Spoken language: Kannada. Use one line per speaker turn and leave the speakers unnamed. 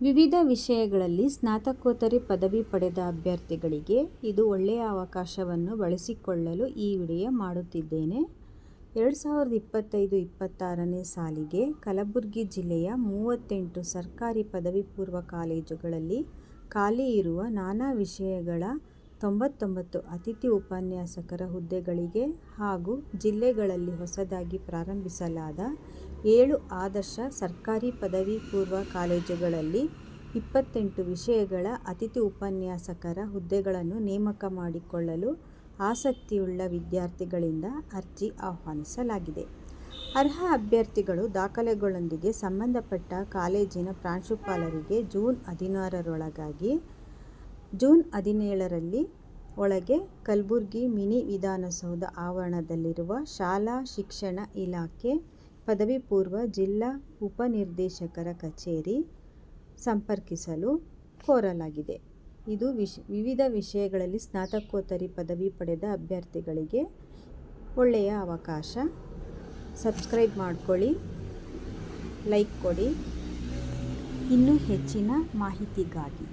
ವಿವಿಧ ವಿಷಯಗಳಲ್ಲಿ ಸ್ನಾತಕೋತ್ತರಿ ಪದವಿ ಪಡೆದ ಅಭ್ಯರ್ಥಿಗಳಿಗೆ ಇದು ಒಳ್ಳೆಯ ಅವಕಾಶವನ್ನು ಬಳಸಿಕೊಳ್ಳಲು ಈ ವಿಡಿಯೋ ಮಾಡುತ್ತಿದ್ದೇನೆ. ಎರಡು ಸಾವಿರದ ಇಪ್ಪತ್ತೈದು ಇಪ್ಪತ್ತಾರನೇ ಸಾಲಿಗೆ ಕಲಬುರಗಿ ಜಿಲ್ಲೆಯ ಮೂವತ್ತೆಂಟು ಸರ್ಕಾರಿ ಪದವಿ ಪೂರ್ವ ಕಾಲೇಜುಗಳಲ್ಲಿ ಖಾಲಿ ಇರುವ ನಾನಾ ವಿಷಯಗಳ ತೊಂಬತ್ತೊಂಬತ್ತು ಅತಿಥಿ ಉಪನ್ಯಾಸಕರ ಹುದ್ದೆಗಳಿಗೆ ಹಾಗೂ ಜಿಲ್ಲೆಗಳಲ್ಲಿ ಹೊಸದಾಗಿ ಪ್ರಾರಂಭಿಸಲಾದ ಏಳು ಆದರ್ಶ ಸರ್ಕಾರಿ ಪದವಿ ಪೂರ್ವ ಕಾಲೇಜುಗಳಲ್ಲಿ ಇಪ್ಪತ್ತೆಂಟು ವಿಷಯಗಳ ಅತಿಥಿ ಉಪನ್ಯಾಸಕರ ಹುದ್ದೆಗಳನ್ನು ನೇಮಕ ಮಾಡಿಕೊಳ್ಳಲು ಆಸಕ್ತಿಯುಳ್ಳ ವಿದ್ಯಾರ್ಥಿಗಳಿಂದ ಅರ್ಜಿ ಆಹ್ವಾನಿಸಲಾಗಿದೆ. ಅರ್ಹ ಅಭ್ಯರ್ಥಿಗಳು ದಾಖಲೆಗಳೊಂದಿಗೆ ಸಂಬಂಧಪಟ್ಟ ಕಾಲೇಜಿನ ಪ್ರಾಂಶುಪಾಲರಿಗೆ ಜೂನ್ ಹದಿನಾರರೊಳಗಾಗಿ, ಜೂನ್ ಹದಿನೇಳರಲ್ಲಿ ಒಳಗೆ ಕಲಬುರ್ಗಿ ಮಿನಿ ವಿಧಾನಸೌಧ ಆವರಣದಲ್ಲಿರುವ ಶಾಲಾ ಶಿಕ್ಷಣ ಇಲಾಖೆ ಪದವಿ ಪೂರ್ವ ಜಿಲ್ಲಾ ಉಪನಿರ್ದೇಶಕರ ಕಚೇರಿ ಸಂಪರ್ಕಿಸಲು ಕೋರಲಾಗಿದೆ. ಇದು ವಿಶ್ ವಿವಿಧ ವಿಷಯಗಳಲ್ಲಿ ಸ್ನಾತಕೋತ್ತರಿ ಪದವಿ ಪಡೆದ ಅಭ್ಯರ್ಥಿಗಳಿಗೆ ಒಳ್ಳೆಯ ಅವಕಾಶ. ಸಬ್ಸ್ಕ್ರೈಬ್ ಮಾಡಿಕೊಳ್ಳಿ, ಲೈಕ್ ಕೊಡಿ. ಇನ್ನೂ ಹೆಚ್ಚಿನ ಮಾಹಿತಿಗಾಗಿ